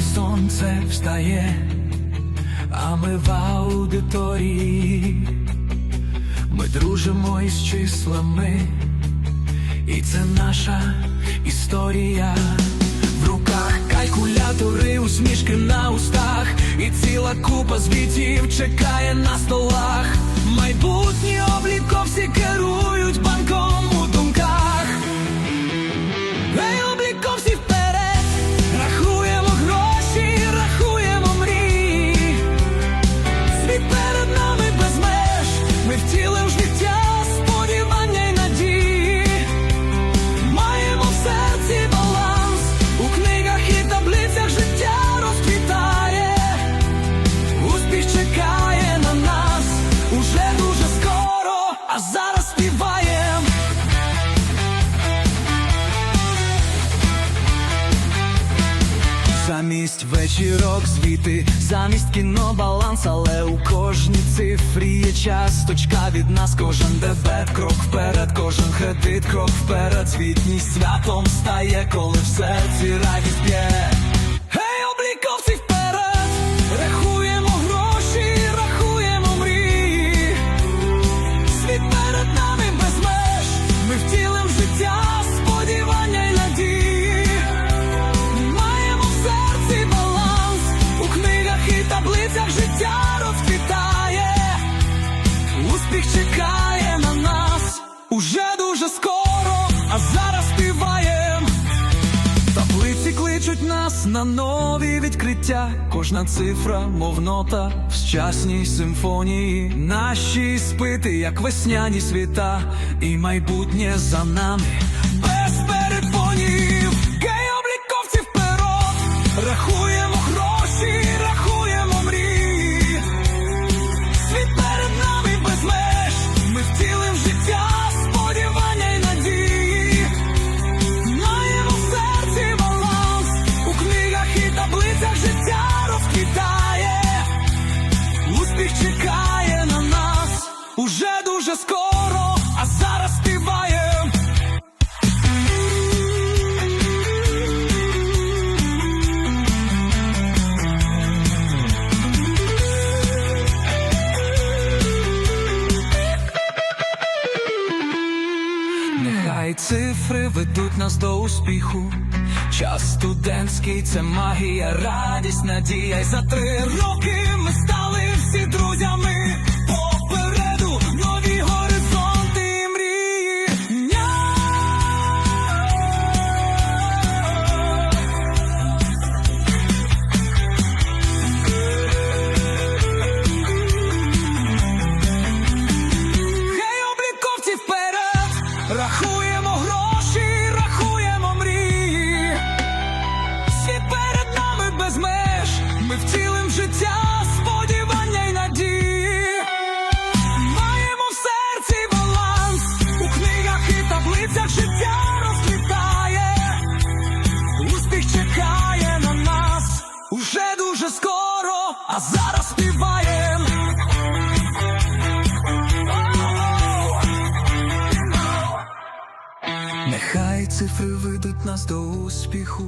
сонце встає, а ми в аудиторії, ми дружимо із числами, і це наша історія. В руках калькулятори, усмішки на устах, і ціла купа звітів чекає на столах. Майбутні обліковці керують Замість вечірок звіти, замість кіно баланс, але у кожній цифрі є час. Точка від нас, кожен дебет, крок вперед, кожен кредит, крок вперед, звітність святом стає, коли в серці радість б'є. На нові відкриття. Кожна цифра, мов нота в щасній симфонії. Наші спити, як весняні світа, і майбутнє за нами без перепонів. Гей, обліковців вперед, рахуємо гроші, скоро, а зараз співаєм. Нехай цифри ведуть нас до успіху. Час студентський це магія, радість, надія. І за три роки ми стали всі друзями. Цифри ведуть нас до успіху.